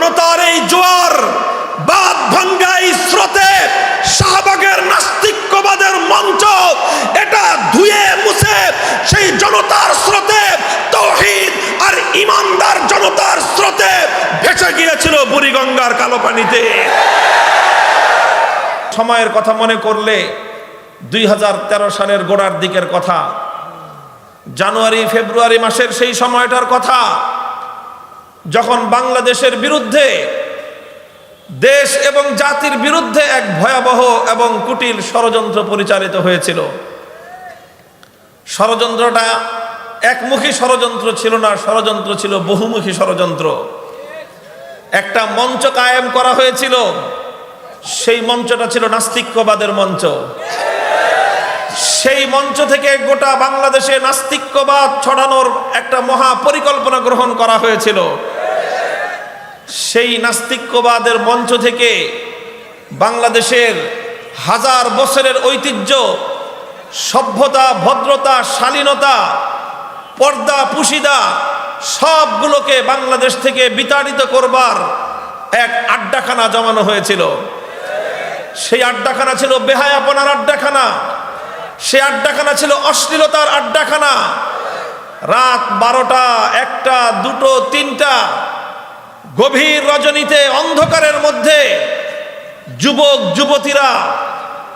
জনতার এই জোয়ার বাদ ভাঙ্গা এই স্রোতে শাহবাগের নাস্তিক্যবাদের মঞ্চ, এটা ধুয়ে মুছে সেই জনতার স্রোতে, তৌহিদ আর ইমানদার জনতার স্রোতে ভেসে গিয়েছিল বুড়িগঙ্গার কালো পানিতে। সময়ের কথা মনে করলে দুই হাজার তেরো সালের গোড়ার দিকের কথা, জানুয়ারি, ফেব্রুয়ারি মাসের সেই সময়টার কথা যখন বাংলাদেশের বিরুদ্ধে, দেশ এবং জাতির বিরুদ্ধে এক ভয়াবহ এবং কুটিল ষড়যন্ত্র পরিচালিত হয়েছিল। ষড়যন্ত্রটা একমুখী ষড়যন্ত্র ছিল না, ষড়যন্ত্র ছিল বহুমুখী ষড়যন্ত্র। একটা মঞ্চ কায়েম করা হয়েছিল, সেই মঞ্চটা ছিল নাস্তিক্যবাদের মঞ্চ। সেই মঞ্চ থেকে গোটা বাংলাদেশে নাস্তিক্যবাদ ছড়ানোর একটা মহা পরিকল্পনা গ্রহণ করা হয়েছিল। সেই নাস্তিক্যবাদের মঞ্চ থেকে বাংলাদেশের হাজার বছরের ঐতিহ্য, সভ্যতা, ভদ্রতা, শালীনতা, পর্দা, পুশিদা, সবগুলোকে বাংলাদেশ থেকে বিতাড়িত করবার এক আড্ডাখানা জমানো হয়েছিল। সেই আড্ডাখানা ছিল বেহায়াপনার আড্ডাখানা। সে আড্ডাখানা ছিল অশ্লীলতার আড্ডাখানা। রাত বারোটা, একটা, দুটো, তিনটা গভীর রজনীতে অন্ধকারের মধ্যে যুবক, যুবতীরা,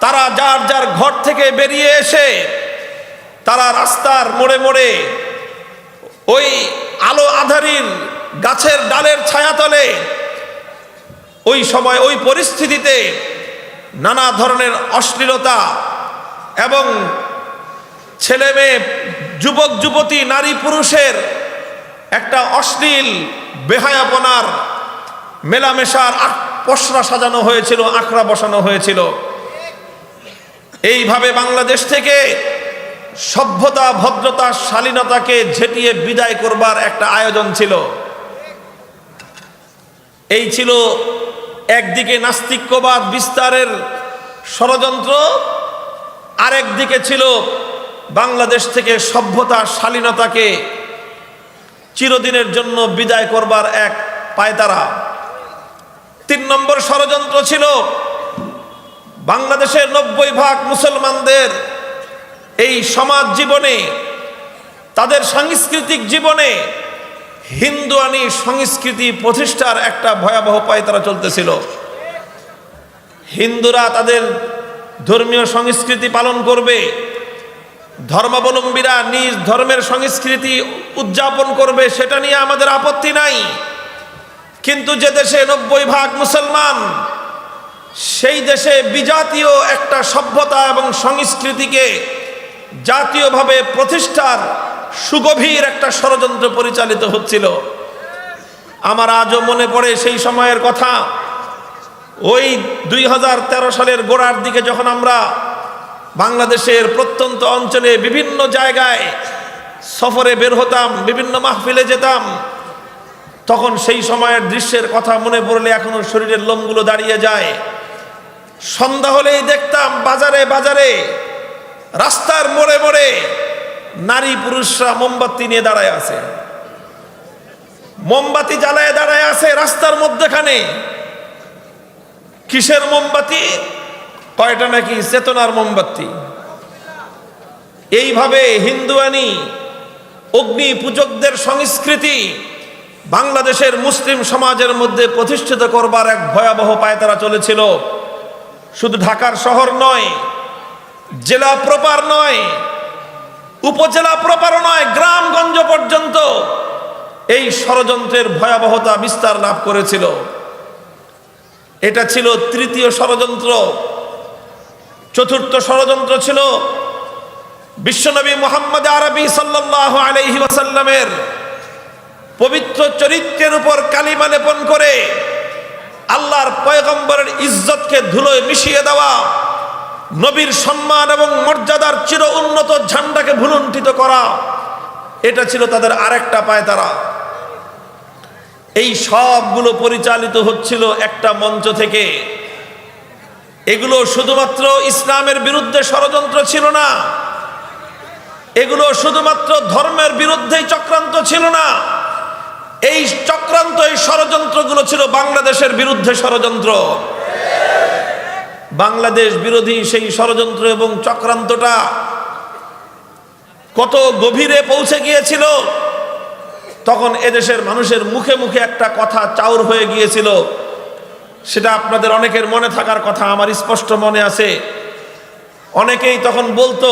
তারা যার যার ঘর থেকে বেরিয়ে এসে তারা রাস্তার মোড়ে মোড়ে ওই আলো আধারির গাছের ডালের ছায়াতলে ওই সময় ওই পরিস্থিতিতে নানা ধরনের অশ্লীলতা এবং ছেলে মেয়ে যুবক, যুবতী, নারী, পুরুষের একটা অশ্লীল বেহায়াপনার, মেলামেশার পসরা সাজানো হয়েছিল, আখড়া বসানো হয়েছিল। এইভাবে বাংলাদেশ থেকে সভ্যতা, ভদ্রতা, শালীনতাকে ঝেঁটিয়ে বিদায় করবার একটা আয়োজন ছিল। এই ছিল একদিকে নাস্তিক্যবাদ বিস্তারের ষড়যন্ত্র, আরেকদিকে ছিল বাংলাদেশ থেকে সভ্যতা, শালীনতাকে চিরদিনের জন্য বিদায় করবার এক পায়তারা। তিন নম্বর ষড়যন্ত্র ছিল বাংলাদেশের নব্বই ভাগ মুসলমানদের এই সমাজ জীবনে, তাদের সাংস্কৃতিক জীবনে হিন্দুয়ানি সংস্কৃতি প্রতিষ্ঠার একটা ভয়াবহ পায়তারা চলতেছিল। হিন্দুরা তাদের ধর্মীয় সংস্কৃতি পালন করবে ধর্মাবলম্বীরা নিজ ধর্মের সংস্কৃতি উদযাপন করবে, সেটা নিয়ে আমাদের আপত্তি নাই। কিন্তু যে দেশে নব্বই ভাগ মুসলমান, সেই দেশে বিজাতীয় একটা সভ্যতা এবং সংস্কৃতিকে জাতীয়ভাবে প্রতিষ্ঠার সুগভীর একটা ষড়যন্ত্র পরিচালিত হচ্ছিল। আমার আজও মনে পড়ে সেই সময়ের কথা। ওই দুই হাজার তেরো সালের গোড়ার দিকে যখন আমরা বাংলাদেশের প্রত্যন্ত অঞ্চলে বিভিন্ন জায়গায় সফরে বের হতাম, বিভিন্ন মাহফিলে যেতাম। তখন সেই সময়ের দৃশ্যের কথা মনে পড়লে এখনও শরীরের লোমগুলো দাঁড়িয়ে যায়। সন্ধ্যা হলেই দেখতাম বাজারে বাজারে, রাস্তার মোড়ে মোড়ে নারী পুরুষরা মোমবাতি নিয়ে দাঁড়ায় আছে। মোমবাতি জ্বালায় দাঁড়ায় আছে রাস্তার মধ্যেখানে। কিসের মোমবাতি? কয়টা নাকি? চেতনার মোমবাতি। এইভাবে হিন্দুয়ানি, অগ্নি পূজকদের সংস্কৃতি বাংলাদেশের মুসলিম সমাজের মধ্যে প্রতিষ্ঠিত করবার এক ভয়াবহ পায়তারা চলেছিল। শুধু ঢাকার শহর নয়, জেলা প্রপার নয়, উপজেলা প্রপার নয়, গ্রামগঞ্জ পর্যন্ত এই ষড়যন্ত্রের ভয়াবহতা বিস্তার লাভ করেছিল। এটা ছিল তৃতীয় ষড়যন্ত্র। চতুর্থ ষড়যন্ত্র ছিল বিশ্বনবী মোহাম্মদ আরবি সাল্লাহ আলহি ওয়াসাল্লামের পবিত্র চরিত্রের উপর কালিমা লেপন করে আল্লাহর পয়গম্বরের ইজ্জতকে ধুলোয় মিশিয়ে দেওয়া, নবীর সম্মান এবং মর্যাদার চির উন্নত ঝান্ডাকে ভুলুণ্ঠিত করা, এটা ছিল তাদের আরেকটা পায় তারা। এই সবগুলো পরিচালিত হচ্ছিল একটা মঞ্চ থেকে। এগুলো শুধুমাত্র ইসলামের বিরুদ্ধে ষড়যন্ত্র ছিল না। এগুলো শুধুমাত্র ধর্মের বিরুদ্ধেই চক্রান্ত ছিল না। এই চক্রান্ত, এই ষড়যন্ত্রগুলো ছিল বাংলাদেশের বিরুদ্ধে ষড়যন্ত্র। বাংলাদেশ বিরোধী সেই ষড়যন্ত্র এবং চক্রান্তটা কত গভীরে পৌঁছে গিয়েছিল, তখন এদেশের মানুষের মুখে মুখে একটা কথা চাউর হয়ে গিয়েছিল। সেটা আপনাদের অনেকের মনে থাকার কথা, আমার স্পষ্ট মনে আছে। অনেকেই তখন বলতো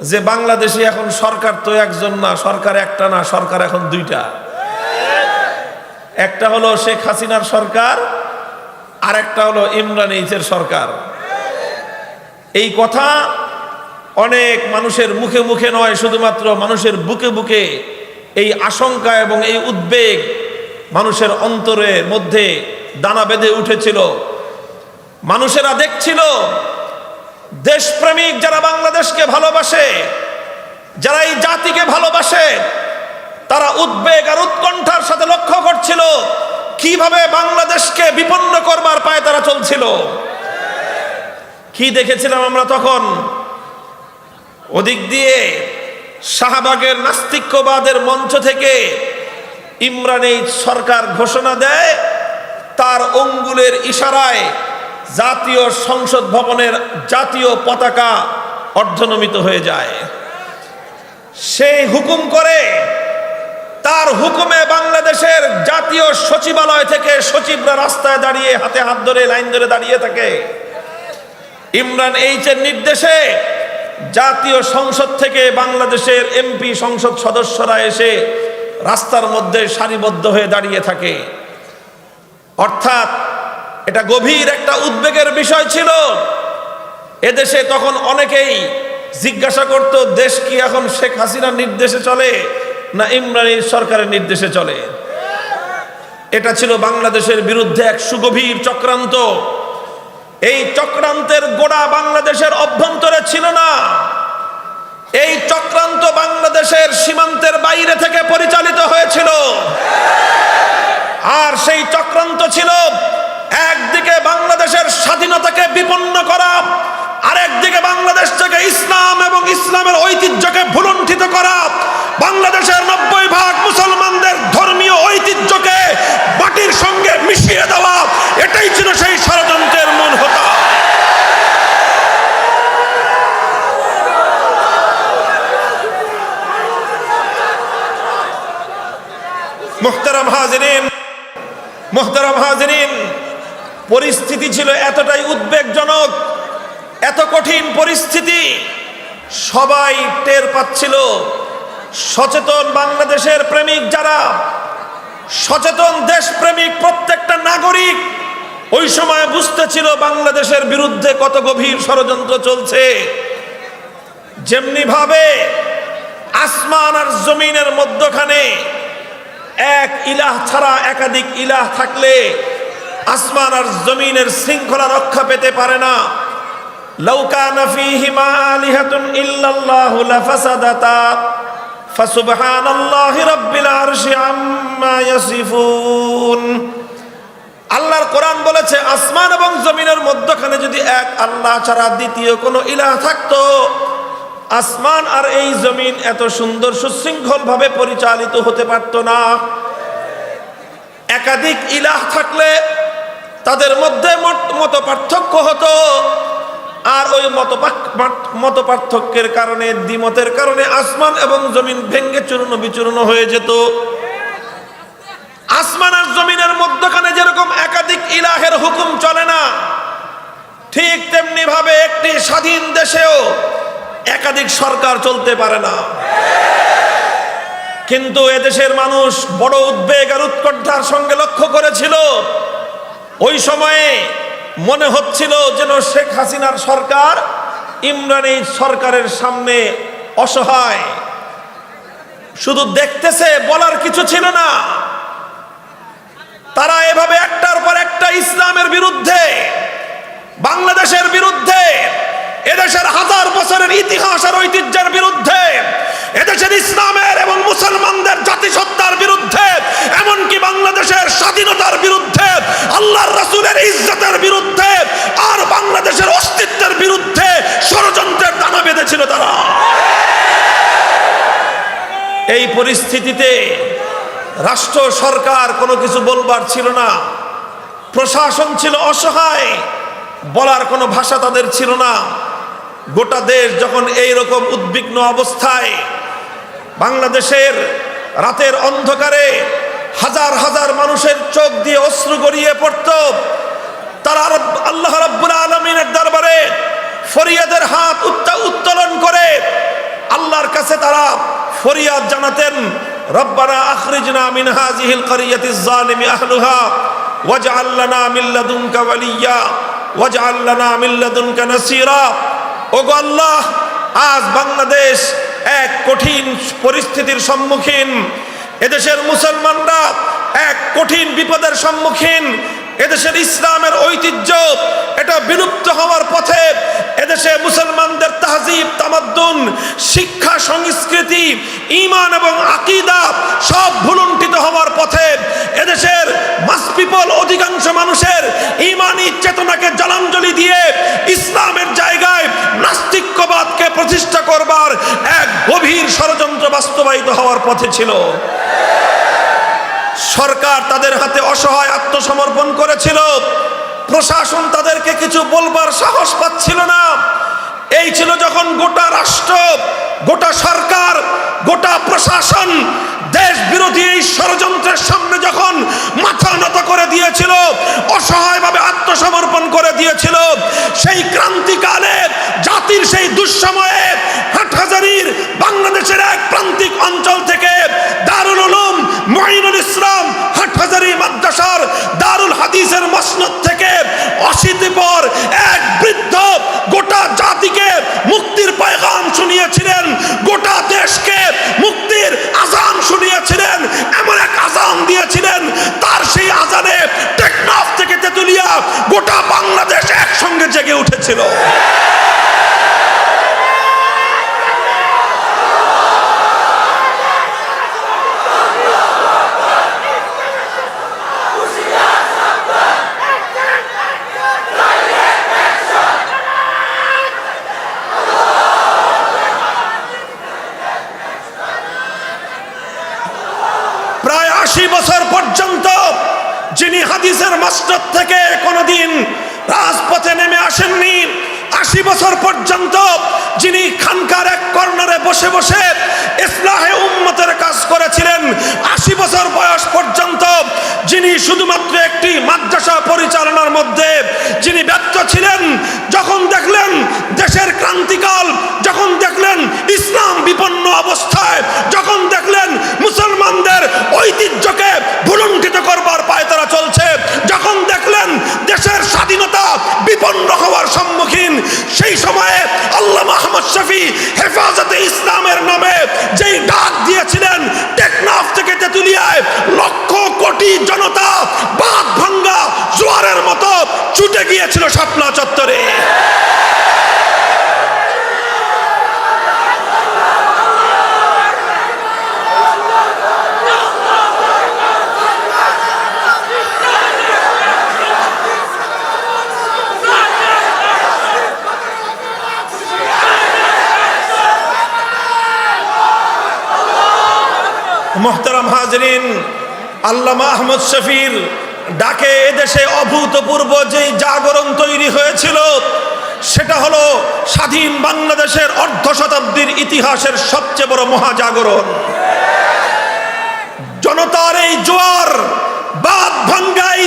যে বাংলাদেশে এখন সরকার তো একজন না, সরকার একটা না, সরকার এখন দুইটা। একটা হলো শেখ হাসিনার সরকার, আর একটা হলো ইমরান এইচের সরকার। এই কথা অনেক মানুষের মুখে মুখে নয়, শুধুমাত্র মানুষের বুকে বুকে এই আশঙ্কা এবং এই উদ্বেগ মানুষের অন্তরের মধ্যে দানা বেঁধে উঠেছিল। মানুষেরা দেখছিল, দেশপ্রেমিক যারা বাংলাদেশকে ভালোবাসে, যারা এই জাতিকে ভালোবাসে, তারা উদ্বেগ আর উৎকণ্ঠার সাথে লক্ষ্য করছিল, কীভাবে বাংলাদেশকে বিপন্ন করবার পায়ে তারা চলছিল। কি দেখেছিলাম আমরা তখন? ওদিক দিয়ে শাহবাগের নাস্তিক্যবাদের মঞ্চ থেকে ইমরান এই সরকার ঘোষণা দেয় তার অঙ্গুলের ইশারায় জাতীয় সংসদ ভবনের জাতীয় পতাকা অর্ধনমিত হয়ে যায়। সেই হুকুম করে তার হুকুমে বাংলাদেশের জাতীয় সচিবালয় থেকে সচিবরা রাস্তায় দাঁড়িয়ে হাতে হাত ধরে, লাইন ধরে দাঁড়িয়ে থাকে। ইমরান এইচের নির্দেশে জাতীয় সংসদ থেকে বাংলাদেশের এমপি সংসদ সদস্যরা এসে রাস্তার মধ্যে সারিবদ্ধ হয়ে দাঁড়িয়ে থাকে। অর্থাৎ এটা গভীর একটা উদ্বেগের বিষয় ছিল। এদেশে তখন অনেকেই জিজ্ঞাসা করত, দেশ কি এখন শেখ হাসিনার নির্দেশে চলে না ইমরানের সরকারের নির্দেশে চলে? এটা ছিল বাংলাদেশের বিরুদ্ধে এক সুগভীর চক্রান্ত। এই চক্রান্তের গোড়া বাংলাদেশের অভ্যন্তরে ছিল না। এই চক্রান্ত বাংলাদেশের সীমান্তের বাইরে থেকে পরিচালিত হয়েছিল। আর সেই চক্রান্ত ছিল একদিকে বাংলাদেশের স্বাধীনতাকে বিপন্ন করা, আরেকদিকে বাংলাদেশ থেকে ইসলাম এবং ইসলামের ঐতিহ্যকে ভুলুণ্ঠিত করা। বাংলাদেশের নব্বই ভাগ মুসলমানদের ধর্মীয় ঐতিহ্যকে মাটির সঙ্গে মিশিয়ে দেওয়া এটাই ছিল সেই ষড়যন্ত্রের মূল হতা মোহতারাম হাজরিন মোহতারাম হাজরিন, পরিস্থিতি ছিল এতটাই উদ্বেগজনক, এত কঠিন পরিস্থিতি, সবাই টের পাচ্ছিল। সচেতন বাংলাদেশের প্রেমিক যারা, সচেতন দেশপ্রেমিক প্রত্যেকটা নাগরিক, ওই সময় বুঝতেছিল বাংলাদেশের বিরুদ্ধে কত গভীর ষড়যন্ত্র চলছে। যেমনি ভাবে আসমান আর জমিনের মধ্যখানে এক ইলাহ ছাড়া একাধিক ইলাহ থাকলে আসমান আর জমিনের শৃঙ্খলা রক্ষা পেতে পারে না। লৌকানা ফীহিমা আলিহাতুন ইল্লাল্লাহু লাফাসাদাতা, ফাসুবহানাল্লাহি রাব্বিল আরশি আম্মা ইয়াসিফুন। আল্লাহর কোরআন বলেছে, আসমান এবং জমিনের মধ্যখানে যদি এক আল্লাহ ছাড়া দ্বিতীয় কোনো ইলাহ থাকতো আসমান আর এই জমিন এত সুন্দর সুশৃঙ্খল ভাবে পরিচালিত হতে পারত না। একাধিক ইলাহ থাকলে তাদের মধ্যে মত পার্থক্য হতো। আর ওই মত পার্থক্যের কারণে, দ্বিমতের কারণে আসমান এবং জমিন ভেঙ্গে চূর্ণ বিচূর্ণ হয়ে যেত। আসমান আর জমিনের মধ্যখানে যেরকম একাধিক ইলাহের হুকুম চলে না, ঠিক তেমনি ভাবে একটি স্বাধীন দেশেও একাধিক সরকার চলতে পারে না। কিন্তু এদেশের মানুষ বড় উদ্বেগ আর উৎকণ্ঠার সঙ্গে লক্ষ্য করেছিল। ওই সময়ে মনে হচ্ছিল যেন শেখ হাসিনার সরকার ইমরান সরকারের সামনে অসহায়। শুধু দেখতেছে, বলার কিছু ছিল না। তারা এভাবে একটার পর একটা ইসলামের বিরুদ্ধে, বাংলাদেশের বিরুদ্ধে এদেশের হাজার বছরের ইতিহাস আর ঐতিহ্যের বিরুদ্ধে, এদেশের ইসলামের এবং মুসলমানদের জাতিসত্তার বিরুদ্ধে, এমনকি বাংলাদেশের স্বাধীনতার বিরুদ্ধে, আল্লাহর রাসূলের ইজ্জতের বিরুদ্ধে, আর বাংলাদেশের অস্তিত্বের বিরুদ্ধে ষড়যন্ত্রের দানা বেঁধেছিল তারা। এই পরিস্থিতিতে রাষ্ট্র, সরকার কোনো কিছু বলবার ছিল না। প্রশাসন ছিল অসহায়, বলার কোনো ভাষা তাদের ছিল না। গোটা দেশ যখন এই রকম উদ্বিগ্ন অবস্থায় বাংলাদেশের রাতের অন্ধকারে হাজার হাজার মানুষের চোখ দিয়ে অশ্রু গড়িয়ে পড়ত, তারা আল্লাহ রাব্বুল আলমিনের দরবারে ফরিয়াদের হাত উত্তা- উত্তোলন করে, আল্লাহর কাছে তারা ফরিয়াদ জানাতেন, রব্বানা আখরিজনা মিন হাযিহিল ক্বরিয়াতিজ যালিমি আহলুহা, ওয়াজআল লানা মিন লাদুনকা ওয়ালিয়্যা ওয়াজআল লানা মিন লাদুনকা নাসীরা ওগো আল্লাহ আজ বাংলাদেশ এক কঠিন পরিস্থিতির সম্মুখীন। এদেশের মুসলমানরা এক কঠিন বিপদের সম্মুখীন। এদেশের ইসলামের ঐতিহ্য, এটা বিলুপ্ত হওয়ার পথে এদেশে মুসলমানদের তাহজিব, তামাদ্দুন, শিক্ষা, সংস্কৃতি, ঈমান এবং আকিদা সব ভুলুণ্ঠিত হওয়ার পথে এদেশের মাস পিপল অধিকাংশ মানুষের ঈমানি চেতনাকে জলাঞ্জলি দিয়ে ইসলামের জায়গায় নাস্তিক্যবাদকে প্রতিষ্ঠা করবার এক গভীর ষড়যন্ত্র বাস্তবায়িত হওয়ার পথে ছিল। সরকার তাদের হাতে অসহায় আত্মসমর্পণ করেছিল। প্রশাসন তাদেরকে কিছু বলবার সাহস পাচ্ছিল না। এই ছিল যখন গোটা রাষ্ট্র, গোটা সরকার, গোটা প্রশাসন দেশ বিরোধী এই ষড়যন্ত্রের সামনে যখন মাথা নত করে দিয়েছিল, অসহায়ভাবে আত্মসমর্পণ করে দিয়েছিল, সেই ক্রান্তিকালে জাতির সেই দুঃসময়ে হাটহাজারির বাংলাদেশের এক প্রান্তিক জেগে উঠেছিল প্রায় আশি বছর পর্যন্ত যিনি হাদিসের মাস্টার থেকে কোনোদিন রাজপথে নেমে আসেননি আশি বছর পর্যন্ত যিনি খানকার এক কর্নারে বসে বসে ইসলাহে উম্মতের কাজ করেছিলেন, আশি বছর বয়স পর্যন্ত যিনি শুধুমাত্র একটি মাদ্রাসা পরিচালনার মধ্যে যিনি ব্যর্থ ছিলেন, যখন দেখলেন দেশের ক্রান্তিকাল, যখন দেখলেন ইসলাম বিপন্ন অবস্থায়, যখন দেখলেন মুসলমানদের ঐতিহ্যকে ভুলুণ্ঠিত করবার পায়তারা চলছে, যখন দেখলেন দেশের স্বাধীনতা বিপন্ন হওয়ার আল্লাহ শফি হেফাজতে ইসলামের নামে, যেই ডাক দিয়েছিলেন টেকনাফ থেকে তেতুলিয়ায়, লক্ষ কোটি জনতা বাদ ভাঙ্গা জোয়ারের মতো ছুটে গিয়েছিল শাপলা মোহতারাম হাজরিন, আল্লামা আহমদ শফির ডাকে এদেশে অভূতপূর্ব যেই জাগরণ তৈরি হয়েছিল, সেটা হলো স্বাধীন বাংলাদেশের অর্ধ শতাব্দীর ইতিহাসের সবচেয়ে বড় মহাজাগরণ। জনতার এই জোয়ার বাদ ভাঙ্গাই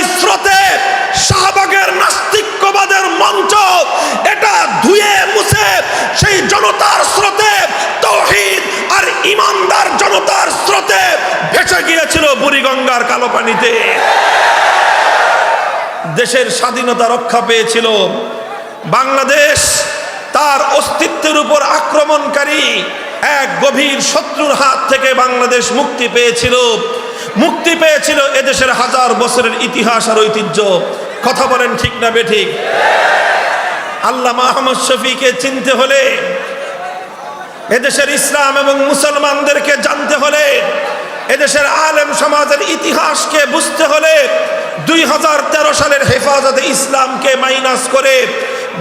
বুড়িগঙ্গার দেশের স্বাধীনতা রক্ষা পেয়েছিল। বাংলাদেশ তার অস্তিত্বের উপর আক্রমণকারী এক গভীর শত্রুর হাত থেকে বাংলাদেশ মুক্তি পেয়েছিল। মুক্তি পেয়েছিল এদেশের হাজার বছরের ইতিহাস আর ঐতিহ্য। কথা বলেন ঠিক না বেঠিক? আল্লাহ আহমদ শফিকে চিনতে হলে, এদেশের ইসলাম এবং মুসলমানদেরকে জানতে হলে এদেশের আলেম সমাজের ইতিহাসকে বুঝতে হলে দুই হাজার তেরো সালের হেফাজতে ইসলামকে মাইনাস করে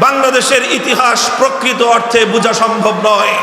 বাংলাদেশের ইতিহাস প্রকৃত অর্থে বোঝা সম্ভব নয়।